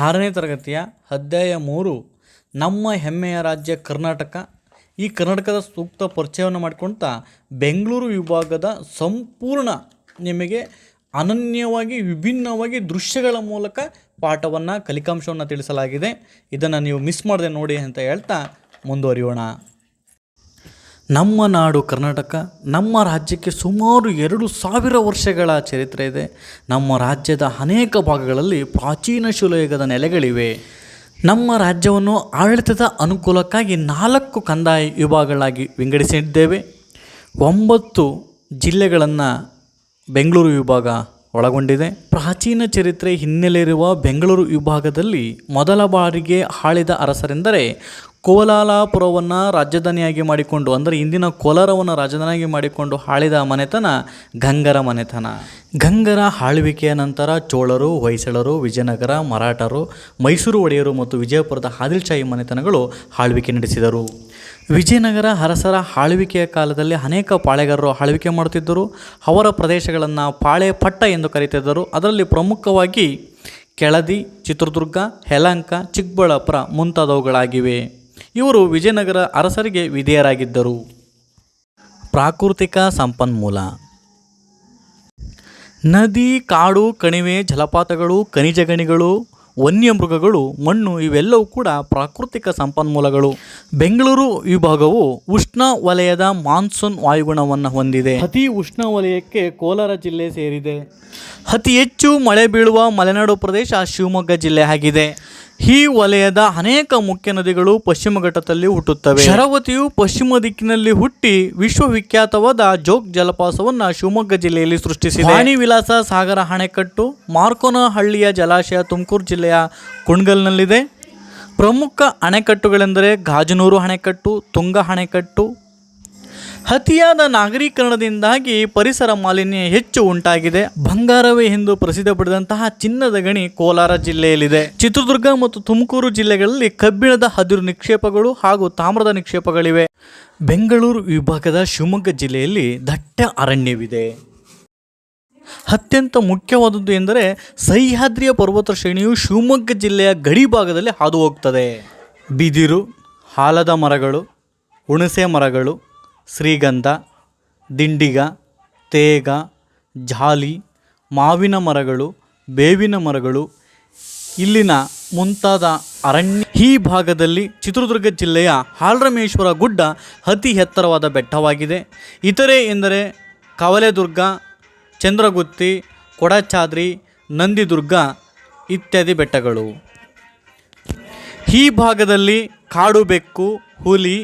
ಆರನೇ ತರಗತಿಯ ಅಧ್ಯಾಯ ಮೂರು, ನಮ್ಮ ಹೆಮ್ಮೆಯ ರಾಜ್ಯ ಕರ್ನಾಟಕ. ಈ ಕರ್ನಾಟಕದ ಸೂಕ್ತ ಪರಿಚಯವನ್ನು ಮಾಡಿಕೊಳ್ತಾ ಬೆಂಗಳೂರು ವಿಭಾಗದ ಸಂಪೂರ್ಣ ನಿಮಗೆ ಅನನ್ಯವಾಗಿ, ವಿಭಿನ್ನವಾಗಿ ದೃಶ್ಯಗಳ ಮೂಲಕ ಪಾಠವನ್ನು, ಕಲಿಕಾಂಶವನ್ನು ತಿಳಿಸಲಾಗಿದೆ. ಇದನ್ನು ನೀವು ಮಿಸ್ ಮಾಡದೆ ನೋಡಿ ಅಂತ ಹೇಳ್ತಾ ಮುಂದುವರಿಯೋಣ. ನಮ್ಮ ನಾಡು ಕರ್ನಾಟಕ, ನಮ್ಮ ರಾಜ್ಯಕ್ಕೆ ಸುಮಾರು ಎರಡು ಸಾವಿರ ವರ್ಷಗಳ ಚರಿತ್ರೆ ಇದೆ. ನಮ್ಮ ರಾಜ್ಯದ ಅನೇಕ ಭಾಗಗಳಲ್ಲಿ ಪ್ರಾಚೀನ ಶಿಲಾಯುಗದ ನೆಲೆಗಳಿವೆ. ನಮ್ಮ ರಾಜ್ಯವನ್ನು ಆಡಳಿತದ ಅನುಕೂಲಕ್ಕಾಗಿ ನಾಲ್ಕು ಕಂದಾಯ ವಿಭಾಗಗಳಾಗಿ ವಿಂಗಡಿಸಿದ್ದೇವೆ. ಒಂಬತ್ತು ಜಿಲ್ಲೆಗಳನ್ನು ಬೆಂಗಳೂರು ವಿಭಾಗ ಒಳಗೊಂಡಿದೆ. ಪ್ರಾಚೀನ ಚರಿತ್ರೆ ಹಿನ್ನೆಲೆ ಇರುವ ಬೆಂಗಳೂರು ವಿಭಾಗದಲ್ಲಿ ಮೊದಲ ಬಾರಿಗೆ ಆಳಿದ ಅರಸರೆಂದರೆ ಕೋಲಾಲಪುರವನ್ನು ರಾಜಧಾನಿಯಾಗಿ ಮಾಡಿಕೊಂಡು, ಅಂದರೆ ಇಂದಿನ ಕೋಲಾರವನ್ನು ರಾಜಧಾನಿಯಾಗಿ ಮಾಡಿಕೊಂಡು ಆಳಿದ ಮನೆತನ ಗಂಗರ ಮನೆತನ. ಗಂಗರ ಆಳ್ವಿಕೆಯ ನಂತರ ಚೋಳರು, ಹೊಯ್ಸಳರು, ವಿಜಯನಗರ, ಮರಾಠರು, ಮೈಸೂರು ಒಡೆಯರು ಮತ್ತು ವಿಜಯಪುರದ ಆದಿಲ್ಶಾಹಿ ಮನೆತನಗಳು ಆಳ್ವಿಕೆ ನಡೆಸಿದರು. ವಿಜಯನಗರ ಅರಸರ ಆಳ್ವಿಕೆಯ ಕಾಲದಲ್ಲಿ ಅನೇಕ ಪಾಳೆಗಾರರು ಆಳ್ವಿಕೆ ಮಾಡುತ್ತಿದ್ದರು. ಅವರ ಪ್ರದೇಶಗಳನ್ನು ಪಾಳೆ ಪಟ್ಟ ಎಂದು ಕರೀತಿದ್ದರು. ಅದರಲ್ಲಿ ಪ್ರಮುಖವಾಗಿ ಕೆಳದಿ, ಚಿತ್ರದುರ್ಗ ಯಲಹಂಕ ಚಿಕ್ಕಬಳ್ಳಾಪುರ ಮುಂತಾದವುಗಳಾಗಿವೆ. ಇವರು ವಿಜಯನಗರ ಅರಸರಿಗೆ ವಿಧೇಯರಾಗಿದ್ದರು. ಪ್ರಾಕೃತಿಕ ಸಂಪನ್ಮೂಲ. ನದಿ ಕಾಡು ಕಣಿವೆ ಜಲಪಾತಗಳು ಖನಿಜ ಗಣಿಗಳು ವನ್ಯಮೃಗಗಳು ಮಣ್ಣು ಇವೆಲ್ಲವೂ ಕೂಡ ಪ್ರಾಕೃತಿಕ ಸಂಪನ್ಮೂಲಗಳು. ಬೆಂಗಳೂರು ವಿಭಾಗವು ಉಷ್ಣ ವಲಯದ ಮಾನ್ಸೂನ್ ವಾಯುಗುಣವನ್ನು ಹೊಂದಿದೆ. ಅತಿ ಉಷ್ಣ ವಲಯಕ್ಕೆ ಕೋಲಾರ ಜಿಲ್ಲೆ ಸೇರಿದೆ. ಅತಿ ಹೆಚ್ಚು ಮಳೆ ಬೀಳುವ ಮಲೆನಾಡು ಪ್ರದೇಶ ಶಿವಮೊಗ್ಗ ಜಿಲ್ಲೆ ಆಗಿದೆ. ಈ ವಲಯದ ಅನೇಕ ಮುಖ್ಯ ನದಿಗಳು ಪಶ್ಚಿಮ ಘಟ್ಟದಲ್ಲಿ ಹುಟ್ಟುತ್ತವೆ. ಶರಾವತಿಯು ಪಶ್ಚಿಮ ದಿಕ್ಕಿನಲ್ಲಿ ಹುಟ್ಟಿ ವಿಶ್ವವಿಖ್ಯಾತವಾದ ಜೋಗ್ ಜಲಪಾತವನ್ನು ಶಿವಮೊಗ್ಗ ಜಿಲ್ಲೆಯಲ್ಲಿ ಸೃಷ್ಟಿಸಿದೆ. ವಾಣಿ ವಿಲಾಸ ಸಾಗರ ಅಣೆಕಟ್ಟು, ಮಾರ್ಕೋನಹಳ್ಳಿಯ ಜಲಾಶಯ ತುಮಕೂರು ಜಿಲ್ಲೆಯ ಕುಣಗಲ್ನಲ್ಲಿದೆ. ಪ್ರಮುಖ ಅಣೆಕಟ್ಟುಗಳೆಂದರೆ ಗಾಜನೂರು ಅಣೆಕಟ್ಟು, ತುಂಗ ಅಣೆಕಟ್ಟು ಅತಿಯಾದ ನಾಗರೀಕರಣದಿಂದಾಗಿ ಪರಿಸರ ಮಾಲಿನ್ಯ ಹೆಚ್ಚು ಉಂಟಾಗಿದೆ. ಬಂಗಾರವೇ ಎಂದು ಪ್ರಸಿದ್ಧ ಪಡೆದಂತಹ ಚಿನ್ನದ ಗಣಿ ಕೋಲಾರ ಜಿಲ್ಲೆಯಲ್ಲಿದೆ. ಚಿತ್ರದುರ್ಗ ಮತ್ತು ತುಮಕೂರು ಜಿಲ್ಲೆಗಳಲ್ಲಿ ಕಬ್ಬಿಣದ ಹದಿರು ನಿಕ್ಷೇಪಗಳು ಹಾಗೂ ತಾಮ್ರದ ನಿಕ್ಷೇಪಗಳಿವೆ. ಬೆಂಗಳೂರು ವಿಭಾಗದ ಶಿವಮೊಗ್ಗ ಜಿಲ್ಲೆಯಲ್ಲಿ ದಟ್ಟ ಅರಣ್ಯವಿದೆ. ಅತ್ಯಂತ ಮುಖ್ಯವಾದದ್ದು ಎಂದರೆ ಸಹ್ಯಾದ್ರಿಯ ಪರ್ವತ ಶ್ರೇಣಿಯು ಶಿವಮೊಗ್ಗ ಜಿಲ್ಲೆಯ ಗಡಿ ಭಾಗದಲ್ಲಿ ಹಾದು ಹೋಗ್ತದೆ. ಬಿದಿರು ಆಲದ ಮರಗಳು, ಹುಣಸೆ ಮರಗಳು ಶ್ರೀಗಂಧ, ದಿಂಡಿಗ, ತೇಗ, ಜಾಲಿ, ಮಾವಿನ ಮರಗಳು, ಬೇವಿನ ಮರಗಳು, ಇಲ್ಲಿನ ಮುಂತಾದ ಅರಣ್ಯ ಈ ಭಾಗದಲ್ಲಿ ಚಿತ್ರದುರ್ಗ ಜಿಲ್ಲೆಯ ಹಾಲ್ರಮೇಶ್ವರ ಗುಡ್ಡ ಅತಿ ಎತ್ತರವಾದ ಬೆಟ್ಟವಾಗಿದೆ. ಇತರೆ ಎಂದರೆ ಕವಲೆದುರ್ಗ, ಚಂದ್ರಗುತ್ತಿ, ಕೊಡಚಾದ್ರಿ, ನಂದಿದುರ್ಗ ಇತ್ಯಾದಿ ಬೆಟ್ಟಗಳು. ಈ ಭಾಗದಲ್ಲಿ ಕಾಡು ಬೆಕ್ಕು ಹುಲಿ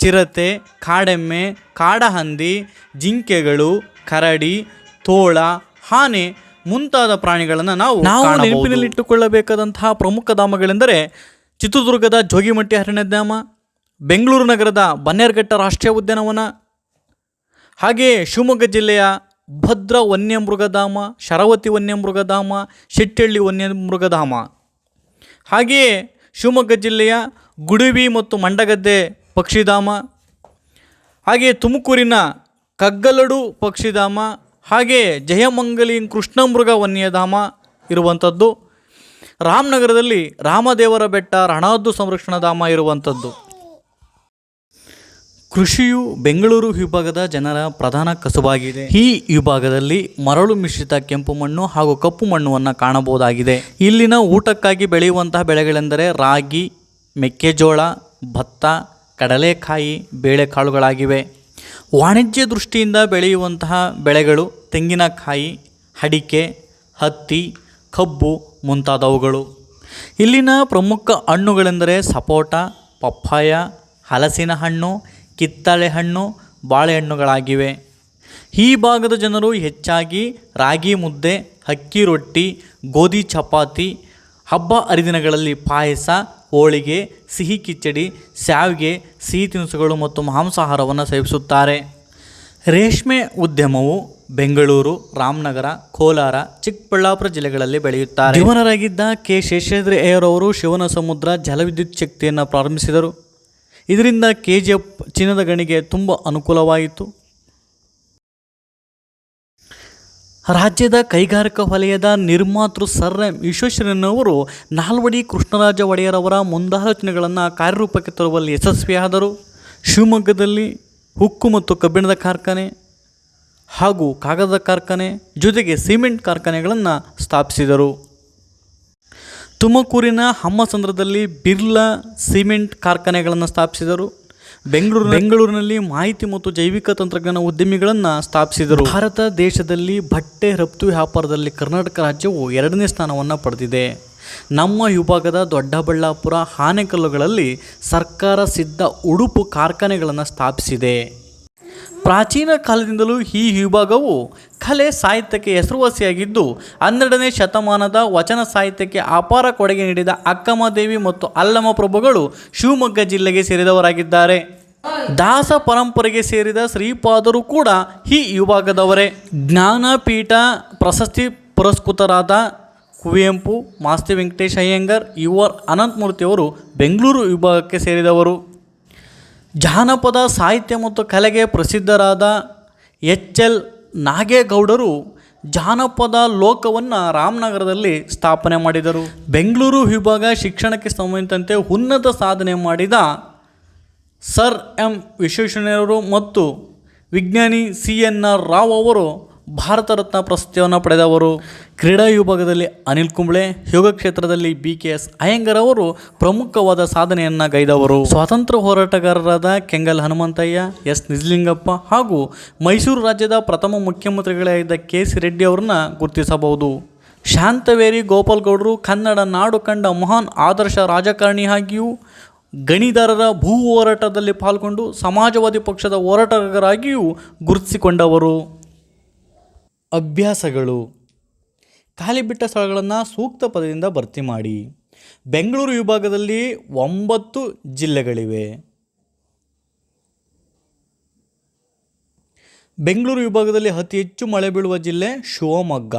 ಚಿರತೆ ಕಾಡೆಮ್ಮೆ ಕಾಡಹಂದಿ ಜಿಂಕೆಗಳು ಕರಡಿ ತೋಳ ಆನೆ ಮುಂತಾದ ಪ್ರಾಣಿಗಳನ್ನು ನಾವು ನಾವು ನೆನಪಿನಲ್ಲಿಟ್ಟುಕೊಳ್ಳಬೇಕಾದಂತಹ ಪ್ರಮುಖ ಧಾಮಗಳೆಂದರೆ ಚಿತ್ರದುರ್ಗದ ಜೋಗಿಮಟ್ಟಿ ಅರಣ್ಯಧಾಮ ಬೆಂಗಳೂರು ನಗರದ ಬನ್ನೇರ್ಘಟ್ಟ ರಾಷ್ಟ್ರೀಯ ಉದ್ಯಾನವನ ಹಾಗೆಯೇ ಶಿವಮೊಗ್ಗ ಜಿಲ್ಲೆಯ ಭದ್ರ ವನ್ಯಮೃಗಧಾಮ ಶರಾವತಿ ವನ್ಯಮೃಗಧಾಮ ಶೆಟ್ಟಳ್ಳಿ ವನ್ಯಮೃಗಧಾಮ ಹಾಗೆಯೇ ಶಿವಮೊಗ್ಗ ಜಿಲ್ಲೆಯ ಗುಡುವಿ ಮತ್ತು ಮಂಡಗದ್ದೆ ಪಕ್ಷಿಧಾಮ, ಹಾಗೆಯೇ ತುಮಕೂರಿನ ಕಗ್ಗಲಡು ಪಕ್ಷಿಧಾಮ, ಹಾಗೆಯೇ ಜಯಮಂಗಲಿ ಕೃಷ್ಣಮೃಗ ವನ್ಯಧಾಮ ಇರುವಂಥದ್ದು. ರಾಮನಗರದಲ್ಲಿ ರಾಮದೇವರ ಬೆಟ್ಟ ರಣಾದ್ದು ಸಂರಕ್ಷಣಾ ಧಾಮ ಇರುವಂಥದ್ದು. ಕೃಷಿಯು ಬೆಂಗಳೂರು ವಿಭಾಗದ ಜನರ ಪ್ರಧಾನ ಕಸುಬಾಗಿದೆ. ಈ ವಿಭಾಗದಲ್ಲಿ ಮರಳು ಮಿಶ್ರಿತ ಕೆಂಪು ಮಣ್ಣು ಹಾಗೂ ಕಪ್ಪು ಮಣ್ಣುವನ್ನು ಕಾಣಬಹುದಾಗಿದೆ. ಇಲ್ಲಿನ ಊಟಕ್ಕಾಗಿ ಬೆಳೆಯುವಂತಹ ಬೆಳೆಗಳೆಂದರೆ ರಾಗಿ, ಮೆಕ್ಕೆಜೋಳ, ಭತ್ತ ಕಡಲೆಕಾಯಿ ಬೇಳೆಕಾಳುಗಳಾಗಿವೆ. ವಾಣಿಜ್ಯ ದೃಷ್ಟಿಯಿಂದ ಬೆಳೆಯುವಂತಹ ಬೆಳೆಗಳು ತೆಂಗಿನಕಾಯಿ, ಅಡಿಕೆ, ಹತ್ತಿ, ಕಬ್ಬು ಮುಂತಾದವುಗಳು. ಇಲ್ಲಿನ ಪ್ರಮುಖ ಹಣ್ಣುಗಳೆಂದರೆ ಸಪೋಟ, ಪಪ್ಪಾಯ ಹಲಸಿನ ಹಣ್ಣು ಕಿತ್ತಳೆ ಹಣ್ಣು ಬಾಳೆಹಣ್ಣುಗಳಾಗಿವೆ. ಈ ಭಾಗದ ಜನರು ಹೆಚ್ಚಾಗಿ ರಾಗಿ ಮುದ್ದೆ, ಅಕ್ಕಿ ರೊಟ್ಟಿ, ಗೋಧಿ ಚಪಾತಿ, ಹಬ್ಬ ಹರಿದಿನಗಳಲ್ಲಿ ಪಾಯಸ ಹೋಳಿಗೆ, ಸಿಹಿ ಕಿಚಡಿ ಶಾವಿಗೆ ಸಿಹಿ ತಿನಿಸುಗಳು ಮತ್ತು ಮಾಂಸಾಹಾರವನ್ನು ಸೇವಿಸುತ್ತಾರೆ. ರೇಷ್ಮೆ ಉದ್ಯಮವು ಬೆಂಗಳೂರು, ರಾಮನಗರ, ಕೋಲಾರ, ಚಿಕ್ಕಬಳ್ಳಾಪುರ ಜಿಲ್ಲೆಗಳಲ್ಲಿ ಬೆಳೆಯುತ್ತಾರೆ. ಜೀವನರಾಗಿದ್ದ ಕೆ. ಶೇಷಾದ್ರಿ ಅಯ್ಯರವರು ಶಿವನ ಸಮುದ್ರ ಜಲವಿದ್ಯುತ್ ಶಕ್ತಿಯನ್ನು ಪ್ರಾರಂಭಿಸಿದರು. ಇದರಿಂದ ಕೆ ಜಿ ಎಫ್ ಚಿನ್ನದ ಗಣಿಗೆ ತುಂಬ ಅನುಕೂಲವಾಯಿತು. ರಾಜ್ಯದ ಕೈಗಾರಿಕಾ ವಲಯದ ನಿರ್ಮಾತೃ ಸರ್ ಎಂ ವಿಶ್ವೇಶ್ವರಯ್ಯನವರು ನಾಲ್ವಡಿ ಕೃಷ್ಣರಾಜ ಒಡೆಯರವರ ಮುಂದಾಲೋಚನೆಗಳನ್ನು ಕಾರ್ಯರೂಪಕ್ಕೆ ತರುವಲ್ಲಿ ಯಶಸ್ವಿಯಾದರು. ಶಿವಮೊಗ್ಗದಲ್ಲಿ ಉಕ್ಕು ಮತ್ತು ಕಬ್ಬಿಣದ ಕಾರ್ಖಾನೆ ಹಾಗೂ ಕಾಗದದ ಕಾರ್ಖಾನೆ ಜೊತೆಗೆ ಸಿಮೆಂಟ್ ಕಾರ್ಖಾನೆಗಳನ್ನು ಸ್ಥಾಪಿಸಿದರು. ತುಮಕೂರಿನ ಹಮ್ಮಸಂದ್ರದಲ್ಲಿ ಬಿರ್ಲಾ ಸಿಮೆಂಟ್ ಕಾರ್ಖಾನೆಗಳನ್ನು ಸ್ಥಾಪಿಸಿದರು. ಬೆಂಗಳೂರು ಬೆಂಗಳೂರಿನಲ್ಲಿ ಮಾಹಿತಿ ಮತ್ತು ಜೈವಿಕ ತಂತ್ರಜ್ಞಾನ ಉದ್ಯಮಿಗಳನ್ನು ಸ್ಥಾಪಿಸಿದರು. ಭಾರತ ದೇಶದಲ್ಲಿ ಬಟ್ಟೆ ರಫ್ತು ವ್ಯಾಪಾರದಲ್ಲಿ ಕರ್ನಾಟಕ ರಾಜ್ಯವು ಎರಡನೇ ಸ್ಥಾನವನ್ನು ಪಡೆದಿದೆ. ನಮ್ಮ ವಿಭಾಗದ ದೊಡ್ಡಬಳ್ಳಾಪುರ ಆನೆಕಲ್ಲುಗಳಲ್ಲಿ ಸರ್ಕಾರ ಸಿದ್ಧ ಉಡುಪು ಕಾರ್ಖಾನೆಗಳನ್ನು ಸ್ಥಾಪಿಸಿದೆ. ಪ್ರಾಚೀನ ಕಾಲದಿಂದಲೂ ಈ ವಿಭಾಗವು ಕಲೆ ಸಾಹಿತ್ಯಕ್ಕೆ ಹೆಸರುವಾಸಿಯಾಗಿದ್ದು ಹನ್ನೆರಡನೇ ಶತಮಾನದ ವಚನ ಸಾಹಿತ್ಯಕ್ಕೆ ಅಪಾರ ಕೊಡುಗೆ ನೀಡಿದ ಅಕ್ಕಮದೇವಿ ಮತ್ತು ಅಲ್ಲಮ ಪ್ರಭುಗಳು ಶಿವಮೊಗ್ಗ ಜಿಲ್ಲೆಗೆ ಸೇರಿದವರಾಗಿದ್ದಾರೆ. ದಾಸ ಪರಂಪರೆಗೆ ಸೇರಿದ ಶ್ರೀಪಾದರು ಕೂಡ ಈ ವಿಭಾಗದವರೇ. ಜ್ಞಾನಪೀಠ ಪ್ರಶಸ್ತಿ ಪುರಸ್ಕೃತರಾದ ಕುವೆಂಪು, ಮಾಸ್ತಿ ವೆಂಕಟೇಶ್ ಅಯ್ಯಂಗರ್ ಯು ಆರ್ ಅನಂತಮೂರ್ತಿಯವರು ಬೆಂಗಳೂರು ವಿಭಾಗಕ್ಕೆ ಸೇರಿದವರು. ಜಾನಪದ ಸಾಹಿತ್ಯ ಮತ್ತು ಕಲೆಗೆ ಪ್ರಸಿದ್ಧರಾದ ಎಚ್ ಎಲ್ ನಾಗೇಗೌಡರು ಜಾನಪದ ಲೋಕವನ್ನು ರಾಮನಗರದಲ್ಲಿ ಸ್ಥಾಪನೆ ಮಾಡಿದರು. ಬೆಂಗಳೂರು ವಿಭಾಗ ಶಿಕ್ಷಣಕ್ಕೆ ಸಂಬಂಧಿಸಿದಂತೆ ಉನ್ನತ ಸಾಧನೆ ಮಾಡಿದ ಸರ್ ಎಂ ವಿಶ್ವೇಶ್ವರಯ್ಯನವರು ಮತ್ತು ವಿಜ್ಞಾನಿ ಸಿ ಎನ್ ಆರ್ ರಾವ್ ಅವರು ಭಾರತ ರತ್ನ ಪ್ರಶಸ್ತಿಯನ್ನು ಪಡೆದವರು. ಕ್ರೀಡಾ ವಿಭಾಗದಲ್ಲಿ ಅನಿಲ್ ಕುಂಬ್ಳೆ, ಯೋಗ ಕ್ಷೇತ್ರದಲ್ಲಿ ಬಿ ಕೆ ಎಸ್ ಅಯ್ಯಂಗರ್ ಅವರು ಪ್ರಮುಖವಾದ ಸಾಧನೆಯನ್ನು ಗೈದವರು. ಸ್ವಾತಂತ್ರ್ಯ ಹೋರಾಟಗಾರರಾದ ಕೆಂಗಲ್ ಹನುಮಂತಯ್ಯ, ಎಸ್ ನಿಜಲಿಂಗಪ್ಪ ಹಾಗೂ ಮೈಸೂರು ರಾಜ್ಯದ ಪ್ರಥಮ ಮುಖ್ಯಮಂತ್ರಿಗಳಾಗಿದ್ದ ಕೆ ಸಿ ರೆಡ್ಡಿ ಅವರನ್ನ ಗುರುತಿಸಬಹುದು. ಶಾಂತವೇರಿ ಗೋಪಾಲ್ಗೌಡರು ಕನ್ನಡ ನಾಡು ಕಂಡ ಮಹಾನ್ ಆದರ್ಶ ರಾಜಕಾರಣಿಯಾಗಿಯೂ ಗಣಿದಾರರ ಭೂ ಹೋರಾಟದಲ್ಲಿ ಪಾಲ್ಗೊಂಡು ಸಮಾಜವಾದಿ ಪಕ್ಷದ ಹೋರಾಟಗಾರರಾಗಿಯೂ ಗುರುತಿಸಿಕೊಂಡವರು. ಅಭ್ಯಾಸಗಳು. ಖಾಲಿ ಬಿಟ್ಟ ಸ್ಥಳಗಳನ್ನು ಸೂಕ್ತ ಪದದಿಂದ ಭರ್ತಿ ಮಾಡಿ. ಬೆಂಗಳೂರು ವಿಭಾಗದಲ್ಲಿ ಒಂಬತ್ತು ಜಿಲ್ಲೆಗಳಿವೆ. ಬೆಂಗಳೂರು ವಿಭಾಗದಲ್ಲಿ ಅತಿ ಹೆಚ್ಚು ಮಳೆ ಬೀಳುವ ಜಿಲ್ಲೆ ಶಿವಮೊಗ್ಗ.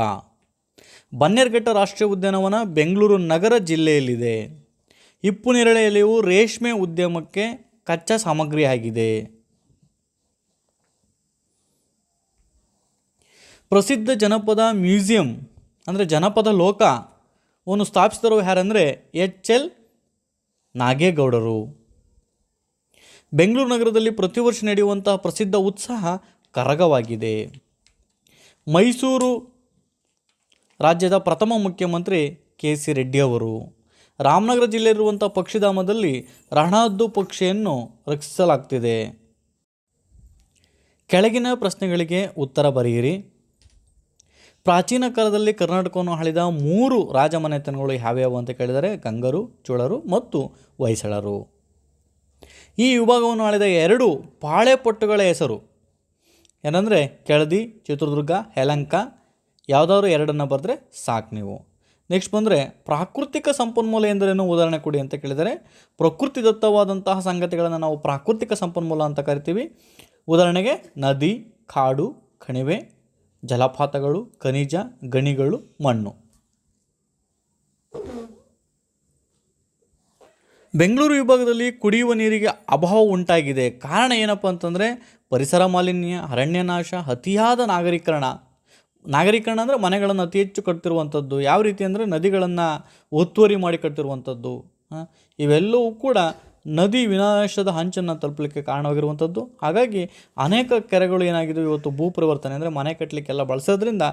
ಬನ್ನೇರ್ಘಟ್ಟ ರಾಷ್ಟ್ರೀಯ ಉದ್ಯಾನವನ ಬೆಂಗಳೂರು ನಗರ ಜಿಲ್ಲೆಯಲ್ಲಿದೆ. ಹಿಪ್ಪು ನೇರಳೆ ಎಲೆಯು ರೇಷ್ಮೆ ಉದ್ಯಮಕ್ಕೆ ಕಚ್ಚಾ ಸಾಮಗ್ರಿಯಾಗಿದೆ. ಪ್ರಸಿದ್ಧ ಜನಪದ ಮ್ಯೂಸಿಯಂ, ಅಂದರೆ ಜನಪದ ಲೋಕವನ್ನು ಸ್ಥಾಪಿಸಿದರು ಯಾರಂದರೆ ಎಚ್ ಎಲ್ ನಾಗೇಗೌಡರು. ಬೆಂಗಳೂರು ನಗರದಲ್ಲಿ ಪ್ರತಿ ವರ್ಷ ನಡೆಯುವಂತಹ ಪ್ರಸಿದ್ಧ ಉತ್ಸಾಹ ಕರಗವಾಗಿದೆ. ಮೈಸೂರು ರಾಜ್ಯದ ಪ್ರಥಮ ಮುಖ್ಯಮಂತ್ರಿ ಕೆ ಸಿ ರೆಡ್ಡಿ ಅವರು. ರಾಮನಗರ ಜಿಲ್ಲೆಯಲ್ಲಿರುವಂಥ ಪಕ್ಷಿಧಾಮದಲ್ಲಿ ರಹಣಾದ್ದು ಪಕ್ಷಿಯನ್ನು ರಕ್ಷಿಸಲಾಗ್ತಿದೆ. ಕೆಳಗಿನ ಪ್ರಶ್ನೆಗಳಿಗೆ ಉತ್ತರ ಬರೆಯಿರಿ. ಪ್ರಾಚೀನ ಕಾಲದಲ್ಲಿ ಕರ್ನಾಟಕವನ್ನು ಆಳಿದ ಮೂರು ರಾಜಮನೆತನಗಳು ಯಾವ್ಯಾವು ಅಂತ ಕೇಳಿದರೆ ಗಂಗರು, ಚೋಳರು ಮತ್ತು ಹೊಯ್ಸಳರು. ಈ ವಿಭಾಗವನ್ನು ಆಳಿದ ಎರಡು ಪಾಳೆಪಟ್ಟುಗಳ ಹೆಸರು. ಏನಂದರೆ ಕೆಳದಿ, ಚಿತ್ರದುರ್ಗ ಯಲಂಕ ಯಾವುದಾದ್ರು ಎರಡನ್ನು ಬರೆದ್ರೆ ಸಾಕು ನೀವು. ನೆಕ್ಸ್ಟ್ ಬಂದರೆ ಪ್ರಾಕೃತಿಕ ಸಂಪನ್ಮೂಲ ಎಂದರೇನು? ಉದಾಹರಣೆ ಕೊಡಿ ಅಂತ ಕೇಳಿದರೆ ಪ್ರಕೃತಿದತ್ತವಾದಂತಹ ಸಂಗತಿಗಳನ್ನು ನಾವು ಪ್ರಾಕೃತಿಕ ಸಂಪನ್ಮೂಲ ಅಂತ ಕರಿತೀವಿ. ಉದಾಹರಣೆಗೆ ನದಿ, ಕಾಡು, ಕಣಿವೆ, ಜಲಪಾತಗಳು, ಖನಿಜ, ಗಣಿಗಳು, ಮಣ್ಣು. ಬೆಂಗಳೂರು ವಿಭಾಗದಲ್ಲಿ ಕುಡಿಯುವ ನೀರಿಗೆ ಅಭಾವ ಉಂಟಾಗಿದೆ. ಕಾರಣ ಏನಪ್ಪ ಅಂತಂದರೆ, ಪರಿಸರ ಮಾಲಿನ್ಯ, ಅರಣ್ಯನಾಶ, ಅತಿಯಾದ ನಾಗರೀಕರಣ. ನಾಗರೀಕರಣ ಅಂದರೆ ಮನೆಗಳನ್ನು ಅತಿ ಹೆಚ್ಚು ಕಟ್ತಿರುವಂಥದ್ದು. ಯಾವ ರೀತಿ ಅಂದರೆ ನದಿಗಳನ್ನು ಒತ್ತುವರಿ ಮಾಡಿ ಕಟ್ಟಿರುವಂಥದ್ದು ಇವೆಲ್ಲವೂ ಕೂಡ ನದಿ ವಿನಾಶದ ಹಂಚನ್ನು ತಲುಪಲಿಕ್ಕೆ ಕಾರಣವಾಗಿರುವಂಥದ್ದು. ಹಾಗಾಗಿ ಅನೇಕ ಕೆರೆಗಳು ಏನಾಗಿದೆ ಇವತ್ತು ಭೂ ಪರಿವರ್ತನೆ ಅಂದರೆ ಮನೆ ಕಟ್ಟಲಿಕ್ಕೆಲ್ಲ ಬಳಸೋದ್ರಿಂದ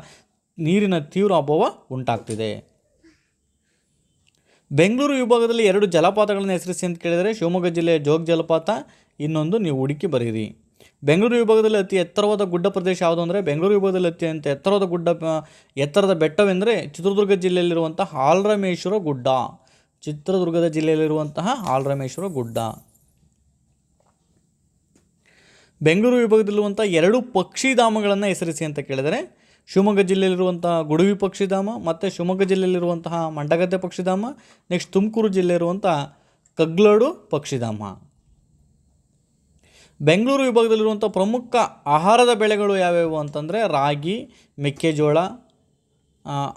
ನೀರಿನ ತೀವ್ರ ಅಭಾವ ಉಂಟಾಗ್ತಿದೆ. ಬೆಂಗಳೂರು ವಿಭಾಗದಲ್ಲಿ ಎರಡು ಜಲಪಾತಗಳನ್ನು ಹೆಸರಿಸಿ ಅಂತ ಕೇಳಿದರೆ ಶಿವಮೊಗ್ಗ ಜಿಲ್ಲೆಯ ಜೋಗ ಜಲಪಾತ, ಇನ್ನೊಂದು ನೀವು ಹುಡುಕಿ ಬರೀರಿ. ಬೆಂಗಳೂರು ವಿಭಾಗದಲ್ಲಿ ಅತಿ ಎತ್ತರವಾದ ಗುಡ್ಡ ಪ್ರದೇಶ ಯಾವುದು ಅಂದರೆ ಬೆಂಗಳೂರು ವಿಭಾಗದಲ್ಲಿ ಅತ್ಯಂತ ಎತ್ತರವಾದ ಗುಡ್ಡ ಎತ್ತರದ ಬೆಟ್ಟವೆಂದರೆ ಚಿತ್ರದುರ್ಗ ಜಿಲ್ಲೆಯಲ್ಲಿರುವಂತಹ ಹಾಲ್ರಮೇಶ್ವರ ಗುಡ್ಡ. ಚಿತ್ರದುರ್ಗದ ಜಿಲ್ಲೆಯಲ್ಲಿರುವಂತಹ ಹಾಲ್ರಮೇಶ್ವರ ಗುಡ್ಡ. ಬೆಂಗಳೂರು ವಿಭಾಗದಲ್ಲಿರುವಂಥ ಎರಡು ಪಕ್ಷಿಧಾಮಗಳನ್ನು ಹೆಸರಿಸಿ ಅಂತ ಕೇಳಿದರೆ, ಶಿವಮೊಗ್ಗ ಜಿಲ್ಲೆಯಲ್ಲಿರುವಂತಹ ಗುಡುವಿ ಪಕ್ಷಿಧಾಮ ಮತ್ತು ಶಿವಮೊಗ್ಗ ಜಿಲ್ಲೆಯಲ್ಲಿರುವಂತಹ ಮಂಡಗದ್ದೆ ಪಕ್ಷಿಧಾಮ ನೆಕ್ಸ್ಟ್ ತುಮಕೂರು ಜಿಲ್ಲೆ ಇರುವಂಥ ಕಗ್ಲೋಡು ಪಕ್ಷಿಧಾಮ ಬೆಂಗಳೂರು ವಿಭಾಗದಲ್ಲಿರುವಂಥ ಪ್ರಮುಖ ಆಹಾರದ ಬೆಳೆಗಳು ಯಾವ್ಯಾವು ಅಂತಂದರೆ ರಾಗಿ, ಮೆಕ್ಕೆಜೋಳ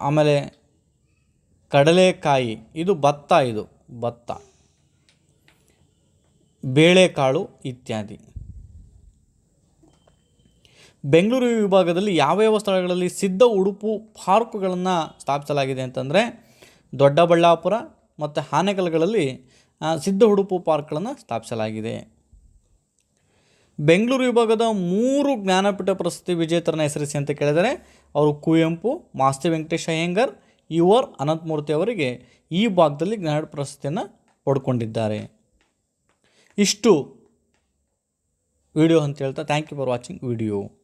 ಆಮೇಲೆ ಕಡಲೆಕಾಯಿ. ಇದು ಭತ್ತ ಇದು ಭತ್ತ. ಬೇಳೆಕಾಳು ಇತ್ಯಾದಿ. ಬೆಂಗಳೂರು ವಿಭಾಗದಲ್ಲಿ ಯಾವ ಯಾವ ಸ್ಥಳಗಳಲ್ಲಿ ಸಿದ್ಧ ಉಡುಪು ಪಾರ್ಕ್ಗಳನ್ನು ಸ್ಥಾಪಿಸಲಾಗಿದೆ ಅಂತಂದರೆ ದೊಡ್ಡಬಳ್ಳಾಪುರ ಮತ್ತು ಆನೆಕಲ್ಗಳಲ್ಲಿ ಸಿದ್ಧ ಉಡುಪು ಪಾರ್ಕ್ಗಳನ್ನು ಸ್ಥಾಪಿಸಲಾಗಿದೆ. ಬೆಂಗಳೂರು ವಿಭಾಗದ ಮೂರು ಜ್ಞಾನಪೀಠ ಪ್ರಶಸ್ತಿ ವಿಜೇತರನ್ನ ಹೆಸರಿಸಿ ಅಂತ ಕೇಳಿದರೆ, ಅವರು ಕುವೆಂಪು, ಮಾಸ್ತಿ ವೆಂಕಟೇಶ ಅಯ್ಯಂಗರ್ ಯು ಆರ್ ಅನಂತಮೂರ್ತಿ ಅವರಿಗೆ ಈ ಭಾಗದಲ್ಲಿ ಜ್ಞಾನಪೀಠ ಪ್ರಶಸ್ತಿಯನ್ನು ಪಡ್ಕೊಂಡಿದ್ದಾರೆ. ಇಷ್ಟು ವಿಡಿಯೋ ಅಂತ ಹೇಳ್ತಾ thank you for watching video